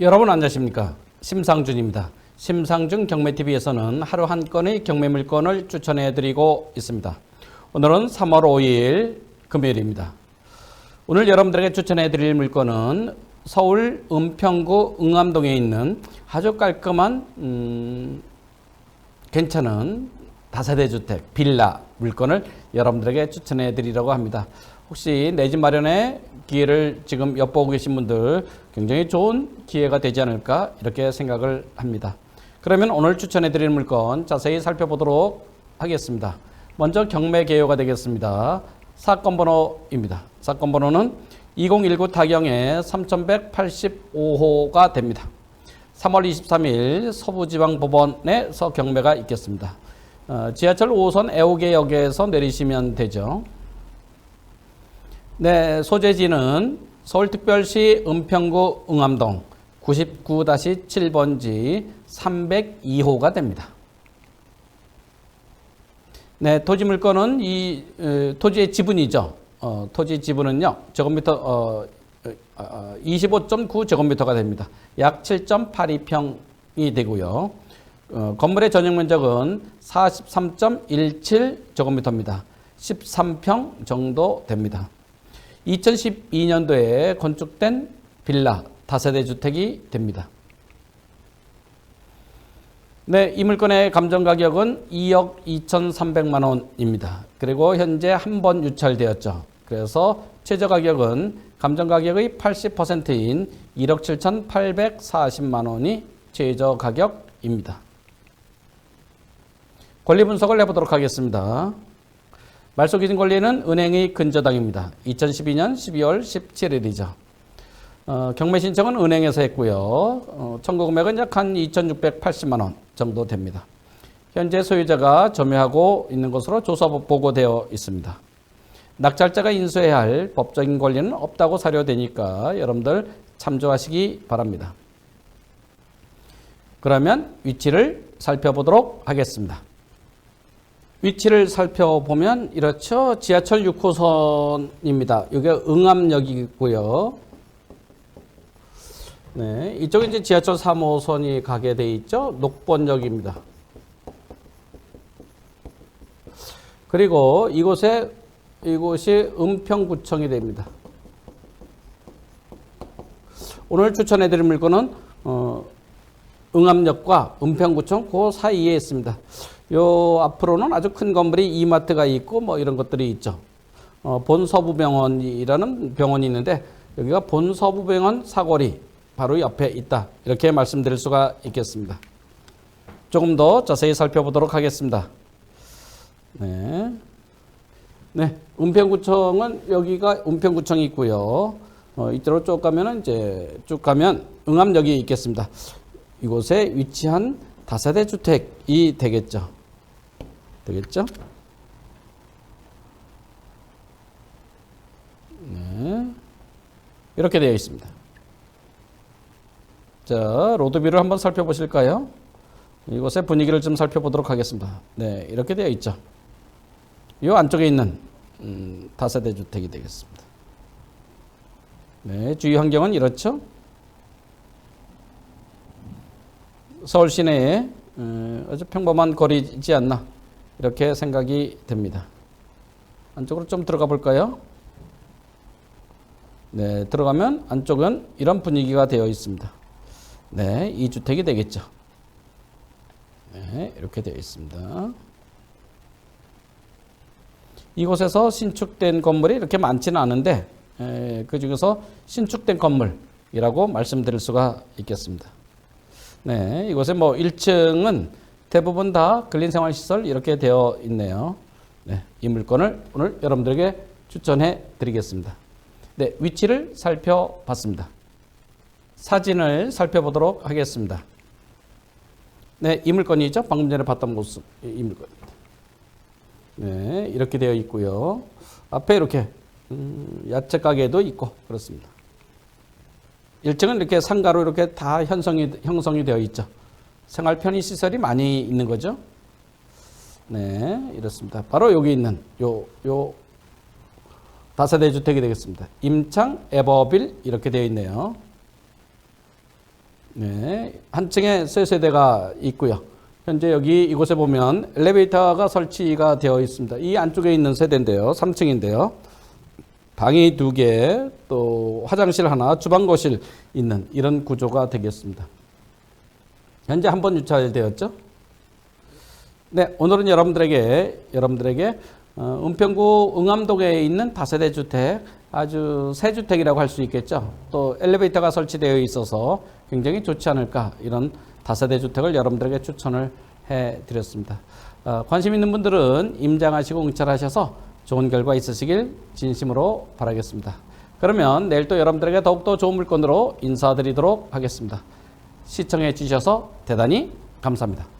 여러분 안녕하십니까 심상준입니다. 심상준 경매TV에서는 하루 한 건의 경매 물건을 추천해 드리고 있습니다. 오늘은 3월 5일 금요일입니다. 오늘 여러분들에게 추천해 드릴 물건은 서울 은평구 응암동에 있는 아주 깔끔한 음, 괜찮은 다세대 주택 빌라 물건을 여러분들에게 추천해 드리려고 합니다. 혹시 내 집 마련의 기회를 지금 엿보고 계신 분들 굉장히 좋은 기회가 되지 않을까 이렇게 생각을 합니다. 그러면 오늘 추천해 드릴 물건 자세히 살펴보도록 하겠습니다. 먼저 경매 개요가 되겠습니다. 사건 번호입니다. 사건 번호는 2019 타경의 3185호가 됩니다. 3월 23일 서부지방법원에서 경매가 있겠습니다. 어, 지하철 5호선 애호개역에서 내리시면 되죠. 네, 소재지는 서울특별시 은평구 응암동 99-7번지 302호가 됩니다. 네, 토지 물건은 이 에, 토지의 지분이죠. 어, 토지 지분은요, 제곱미터 어, 어, 25.9 제곱미터가 됩니다. 약 7.82평이 되고요. 어, 건물의 전용 면적은 43.17 제곱미터입니다. 13평 정도 됩니다. 2012년도에 건축된 빌라 다세대 주택이 됩니다. 네, 이 물건의 감정 가격은 2억 2,300만 원입니다. 그리고 현재 한 번 유찰되었죠. 그래서 최저 가격은 감정 가격의 80%인 1억 7,840만 원이 최저 가격입니다. 권리 분석을 해보도록 하겠습니다. 말소 기준 권리는 은행의 근저당입니다. 2012년 12월 17일이죠. 어, 경매 신청은 은행에서 했고요. 어, 청구 금액은 약 한 2,680만 원 정도 됩니다. 현재 소유자가 점유하고 있는 것으로 조사 보고되어 있습니다. 낙찰자가 인수해야 할 법적인 권리는 없다고 사료되니까 여러분들 참조하시기 바랍니다. 그러면 위치를 살펴보도록 하겠습니다. 위치를 살펴보면 이렇죠. 지하철 6호선입니다. 이게 응암역이고요. 네, 이쪽에 이제 지하철 3호선이 가게 돼 있죠. 녹번역입니다. 그리고 이곳에 이곳이 은평구청이 됩니다. 오늘 추천해 드릴 물건은 어, 응암역과 은평구청 그 사이에 있습니다. 요 앞으로는 아주 큰 건물이 이마트가 있고 뭐 이런 것들이 있죠. 어, 본서부병원이라는 병원이 있는데 여기가 본서부병원 사거리 바로 옆에 있다. 이렇게 말씀드릴 수가 있겠습니다. 조금 더 자세히 살펴보도록 하겠습니다. 네. 네. 은평구청은 여기가 은평구청이 있고요. 어, 이쪽으로 쭉 가면은 이제 쭉 가면 응암역이 있겠습니다. 이곳에 위치한 다세대 주택이 되겠죠. 되겠죠? 네. 이렇게 되어 있습니다. 자, 로드뷰를 한번 살펴보실까요? 이곳의 분위기를 좀 살펴보도록 하겠습니다. 네, 이렇게 되어 있죠. 이 안쪽에 있는 음, 다세대 주택이 되겠습니다. 네, 주위 환경은 이렇죠. 서울 시내에 어, 아주 평범한 거리지 않나 이렇게 생각이 됩니다. 안쪽으로 좀 들어가 볼까요? 네, 들어가면 안쪽은 이런 분위기가 되어 있습니다. 네, 이 주택이 되겠죠. 네, 이렇게 되어 있습니다. 이곳에서 신축된 건물이 이렇게 많지는 않은데 에, 그 중에서 신축된 건물이라고 말씀드릴 수가 있겠습니다. 네, 이곳에 뭐 1층은 대부분 다 근린생활시설 이렇게 되어 있네요. 네, 이 물건을 오늘 여러분들에게 추천해 드리겠습니다. 네, 위치를 살펴봤습니다. 사진을 살펴보도록 하겠습니다. 네, 이 물건이죠. 방금 전에 봤던 모습, 이 물건입니다. 네, 이렇게 되어 있고요. 앞에 이렇게 음, 야채 가게도 있고 그렇습니다. 1층은 이렇게 상가로 이렇게 다 형성이, 형성이 되어 있죠. 생활 편의 시설이 많이 있는 거죠. 네, 이렇습니다. 바로 여기 있는 요, 요 다세대 주택이 되겠습니다. 임창 에버빌 이렇게 되어 있네요. 네, 한 층에 세 세대가 있고요. 현재 여기 이곳에 보면 엘리베이터가 설치가 되어 있습니다. 이 안쪽에 있는 세대인데요. 3층인데요. 방이 두 개, 또 화장실 하나, 주방 거실 있는 이런 구조가 되겠습니다. 현재 한 번 유찰되었죠? 네, 오늘은 여러분들에게 여러분들에게 어, 은평구 응암동에 있는 다세대 주택 아주 새 주택이라고 할 수 있겠죠. 또 엘리베이터가 설치되어 있어서 굉장히 좋지 않을까 이런 다세대 주택을 여러분들에게 추천을 해 드렸습니다. 어, 관심 있는 분들은 임장하시고 응찰하셔서 좋은 결과 있으시길 진심으로 바라겠습니다. 그러면 내일 또 여러분들에게 더욱더 좋은 물건으로 인사드리도록 하겠습니다. 시청해 주셔서 대단히 감사합니다.